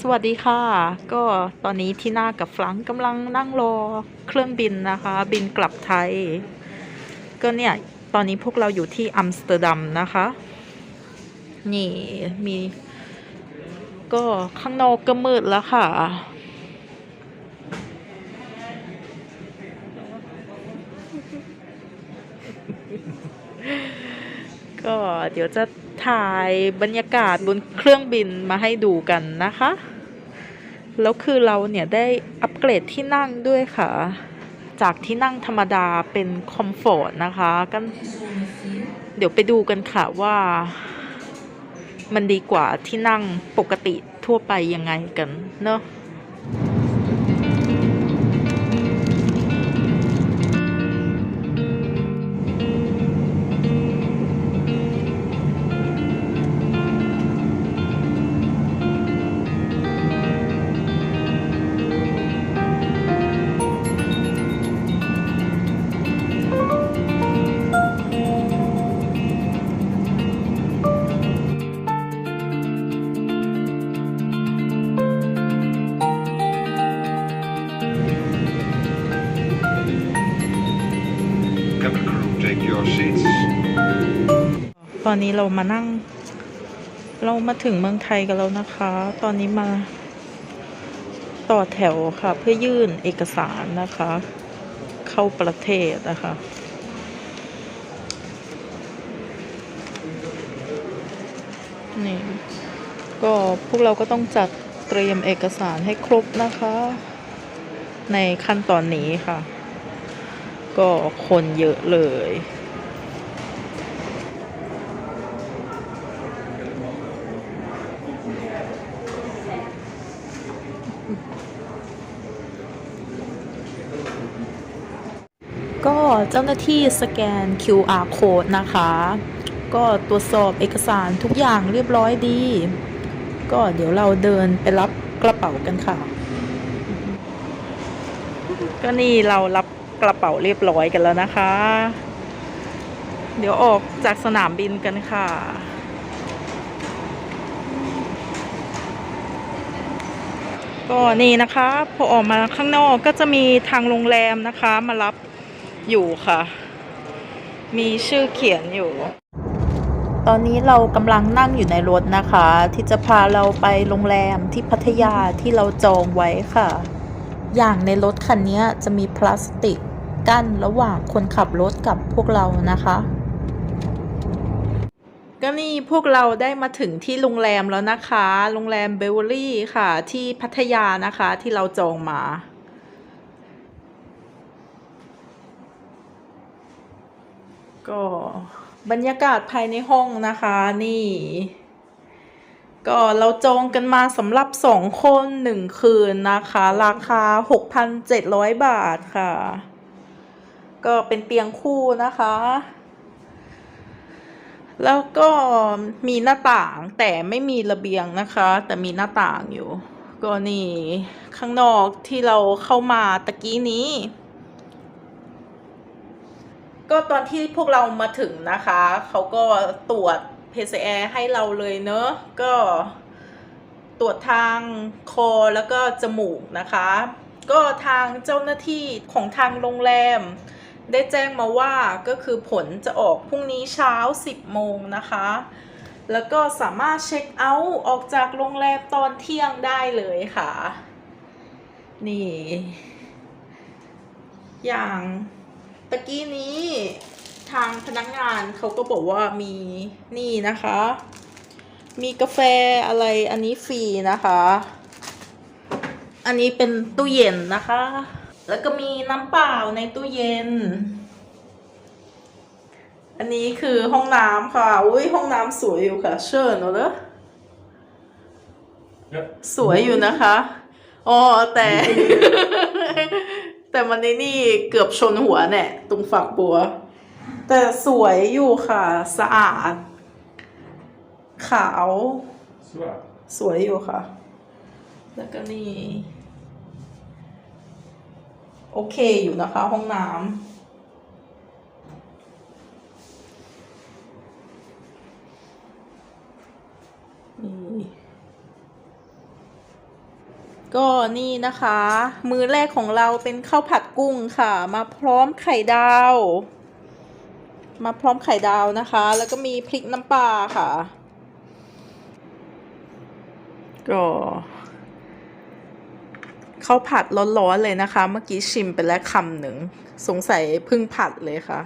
สวัสดีค่ะ ก็ตอนนี้ที่หน้ากับฟรังก์กำลังนั่งรอเครื่องบินนะคะ บินกลับไทย ก็เนี่ย ตอนนี้พวกเราอยู่ที่อัมสเตอร์ดัมนะคะ นี่มี ก็ข้างนอกก็มืดแล้วค่ะ ก็เดี๋ยวจะ ถ่ายบรรยากาศบนเครื่องบินมาให้ดูกันนะคะ แล้วคือเราเนี่ยได้อัปเกรดที่นั่งด้วยค่ะ จากที่นั่งธรรมดาเป็นคอมฟอร์ตนะคะกันเดี๋ยวไปดูกันค่ะว่ามันดีกว่าที่นั่งปกติทั่วไปยังไงกันเนอะ ตอนนี้เรามานั่ง เรามาถึงเมืองไทยกันแล้วนะคะ ตอนนี้มาต่อแถวค่ะ เพื่อยื่นเอกสารนะคะ เข้าประเทศนะคะนี่ก็พวกเราก็ต้องจัดเตรียมเอกสารให้ครบนะคะ ในขั้นตอนนี้ค่ะ ก็คนเยอะเลย ก็เจ้าหน้าที่สแกน QR code นะคะ ก็ตรวจสอบเอกสารทุกอย่างเรียบร้อยดี ก็เดี๋ยวเราเดินไปรับกระเป๋ากันค่ะ ก็นี่เรารับกระเป๋าเรียบร้อยกันแล้วนะคะ เดี๋ยวออกจากสนามบินกันค่ะก็นี่นะคะ พอออกมาข้างนอกก็จะมีทางโรงแรมนะคะ มารับ อยู่ค่ะ มีชื่อเขียนอยู่ ตอนนี้เรากำลังนั่งอยู่ในรถนะคะ ที่จะพาเราไปโรงแรมที่พัทยาที่เราจองไว้ค่ะ อย่างในรถคันนี้จะมีพลาสติกกั้นระหว่างคนขับรถกับพวกเรานะคะ ก็นี่พวกเราได้มาถึงที่โรงแรมแล้วนะคะ โรงแรมเบเวอรี่ค่ะ ที่พัทยานะคะที่เราจองมา ก็บรรยากาศภายในห้องนะคะนี่ ก็เราจองกันมาสำหรับสองคนหนึ่งคืนนะคะ ราคา 6,700 บาทค่ะ ก็เป็นเตียงคู่นะคะ แล้วก็มีหน้าต่างแต่ไม่มีระเบียงนะคะ แต่มีหน้าต่างอยู่ ก็นี่ข้างนอกที่เราเข้ามาตะกี้นี้ ก็ตอนที่พวกเรามาถึงนะคะ เขาก็ตรวจ PCR ให้เราเลยเนอะก็ตรวจทางคอแล้วก็จมูกนะคะ ก็ทางเจ้าหน้าที่ของทางโรงแรม ได้แจ้งมาว่าก็คือผลจะออกพรุ่งนี้เช้า 10 โมงนะคะ แล้วก็สามารถเช็คเอาท์ออกจากโรงแรมตอนเที่ยงได้เลยค่ะ นี่ อย่าง ตะกี้นี้ทางพนักงานเขาก็บอกว่ามีนี่นะคะ มีกาแฟอะไรอันนี้ฟรีนะคะ อันนี้เป็นตู้เย็นนะคะ แล้วก็มีน้ำเปล่าในตู้เย็น อันนี้คือห้องน้ำค่ะ อุ้ยห้องน้ำสวยอยู่ค่ะ เชิญเอาเด้อ Yep. สวยอยู่นะคะ อ๋อแต่ แต่มันในนี่เกือบชนหัวแน่ตรงฝักบัว แต่สวยอยู่ค่ะ สะอาด ขาว สวยอยู่ค่ะ แล้วก็นี่ โอเคอยู่นะคะ ห้องน้ำนี่ ก็นี่นะคะ มือแรกของเราเป็นข้าวผัดกุ้งค่ะ มาพร้อมไข่ดาว มาพร้อมไข่ดาวนะคะ แล้วก็มีพริกน้ำปลาค่ะ ก็ข้าวผัดร้อนๆเลยนะคะ เมื่อกี้ชิมไปแล้วคำหนึ่งสงสัยเพิ่งผัดเลยค่ะ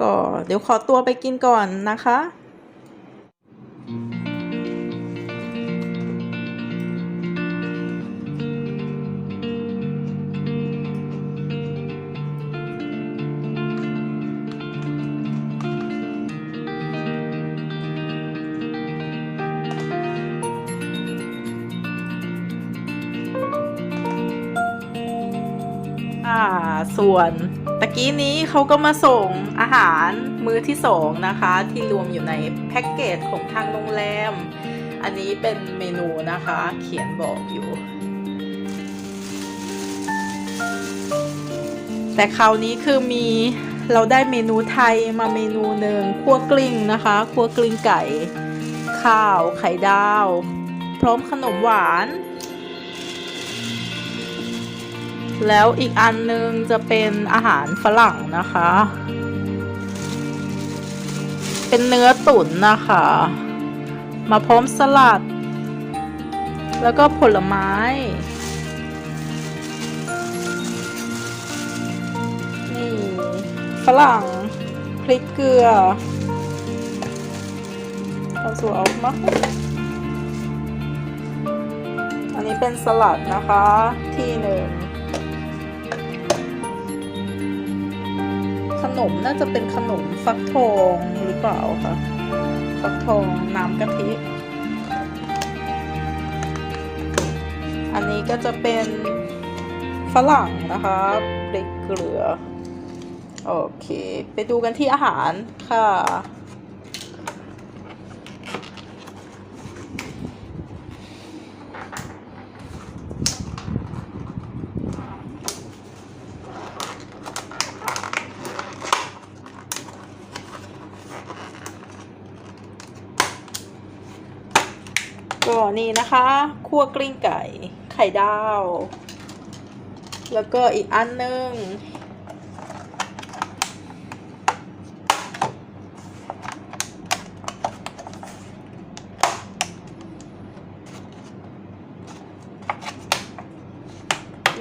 ก็เดี๋ยวขอตัวไปกินก่อนนะคะ ส่วนตะกี้นี้เขาก็มาส่งอาหารมื้อที่สองนะคะ ที่รวมอยู่ในแพ็กเกจของทางโรงแรม อันนี้เป็นเมนูนะคะ เขียนบอกอยู่ แต่คราวนี้คือมีเราได้เมนูไทยมาเมนูหนึ่งคั่วกลิ้งนะคะคั่วกลิ้งไก่ ข้าวไข่ดาว พร้อมขนมหวาน แล้วอีกอันนึงจะเป็นอาหารฝรั่งนะคะ เป็นเนื้อตุ๋นนะคะ มาพร้อมสลัด แล้วก็ผลไม้นี่ฝรั่งพริกเกลือเอาสูเอามาอันนี้เป็นสลัดนะคะที่หนึ่ง นมน่าจะเป็นขนมฟักทองหรือเปล่าคะฟักทองน้ำกะทิ อันนี้ก็จะเป็นฝรั่งนะคะพริกเกลือ โอเค ไปดูกันที่อาหารค่ะ ก็ นะคะคั่วกลิ้งไก่ ไข่ดาว แล้วก็อีกอันนึง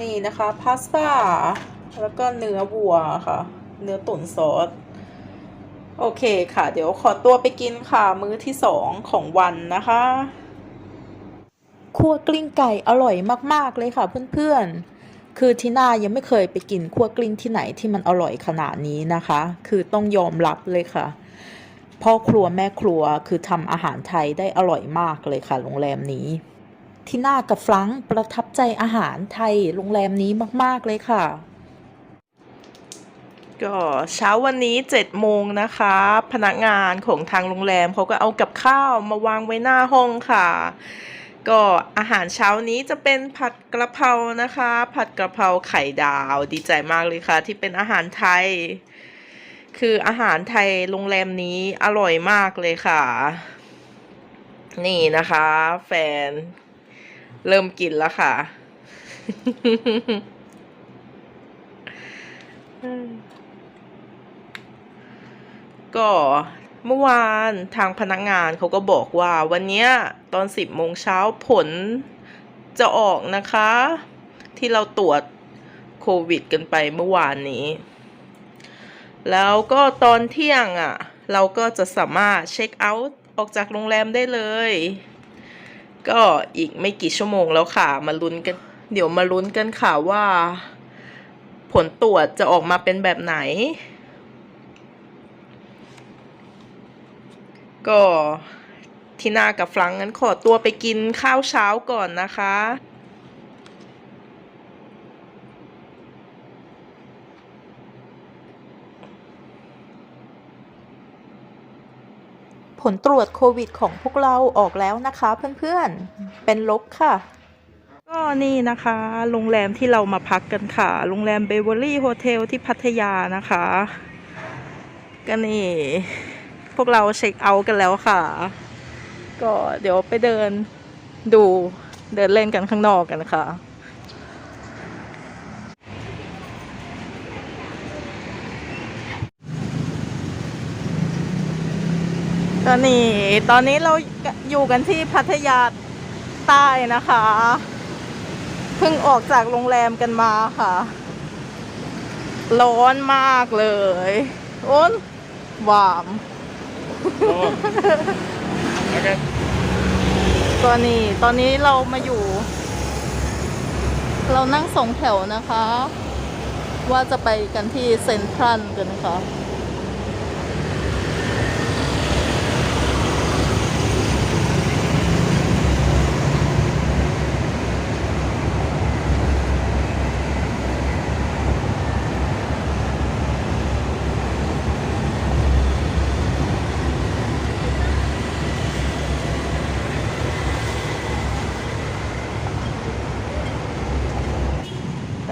นี่นะคะพาสต้าแล้วก็เนื้อวัวค่ะ เนื้อตุ๋นซอสโอเคค่ะ เดี๋ยวขอตัวไปกินค่ะ มื้อที่สองของวันนะคะ คั่วกลิ้งไก่อร่อยมาก ๆ เลยค่ะเพื่อนๆ คือที่น่ายังไม่เคยไปกินคั่วกลิ้งที่ไหนที่มันอร่อยขนาดนี้นะคะ คือต้องยอมรับเลยค่ะ พ่อครัวแม่ครัวคือทำอาหารไทยได้อร่อยมากเลยค่ะ โรงแรมนี้ที่น่ากับฟรังประทับใจอาหารไทยโรงแรมนี้มาก ๆ เลยค่ะ ก็เช้าวันนี้เจ็ดโมงนะคะ พนักงานของทางโรงแรมเขาก็เอากับข้าวมาวางไว้หน้าห้องค่ะ ก็อาหารเช้านี้จะเป็นผัดกระเพรานะคะ ผัดกระเพราไข่ดาวดีใจมากเลยค่ะ ที่เป็นอาหารไทย คืออาหารไทยโรงแรมนี้อร่อยมากเลยค่ะ นี่นะคะ แฟน เริ่มกินแล้วค่ะก็ เมื่อวานทางพนักงานเขาก็บอกว่าวันนี้ตอนสิบโมงเช้าผลจะออกนะคะ ที่เราตรวจโควิด กันไปเมื่อวานนี้ แล้วก็ตอนเที่ยงอะ เราก็จะสามารถเช็คเอาท์ออกจากโรงแรมได้เลย ก็อีกไม่กี่ชั่วโมงแล้วค่ะ มาลุ้นกัน เดี๋ยวมาลุ้นกันค่ะว่า ผลตรวจจะออกมาเป็นแบบไหน ก็ที่นากับฟรังก์งั้นขอตัวไปกินข้าวเช้าก่อนนะคะผลตรวจโควิดของพวกเราออกแล้วนะคะเพื่อนๆ เป็นลบค่ะ ก็นี่นะคะ โรงแรมที่เรามาพักกันค่ะ โรงแรมเบเวอรี่โฮเทลที่พัทยานะคะ ก็นี่ พวกเราเช็คเอาท์กันแล้วค่ะ ก็เดี๋ยวไปเดินดูเดินเล่นกันข้างนอกกันค่ะ ตอนนี้ตอนนี้เราอยู่กันที่พัทยาใต้นะคะ เพิ่งออกจากโรงแรมกันมาค่ะ ร้อนมากเลย โอ้นหวาม ตอนนี้ตอนนี้เรามาอยู่ เรานั่งสองแถวนะคะ ว่าจะไปกันที่เซ็นทรัลกันนะคะ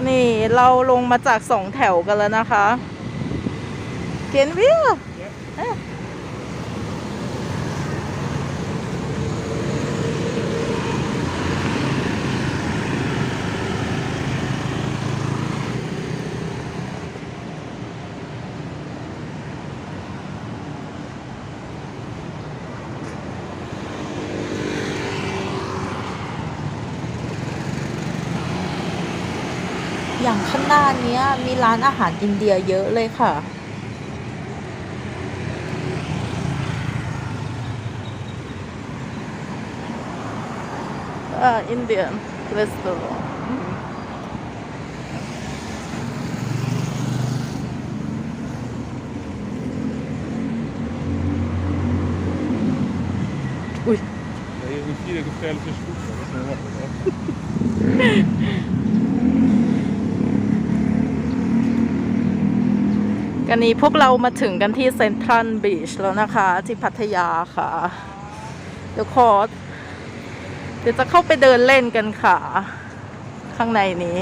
นี่ เราลงมาจากสองแถวกันแล้วนะคะ เกนวิว อย่างข้างหน้านี้มีร้านอาหารอินเดียเยอะเลยค่ะ อ่าอินเดียนรีสตอรองอุ้ย Hier is vier กันนี้พวกเรามาถึงกันที่เซ็นทรัลบีชแล้วนะคะ ที่พัทยาค่ะ เดี๋ยวขอเดี๋ยวจะเข้าไปเดินเล่นกันค่ะ ข้างในนี้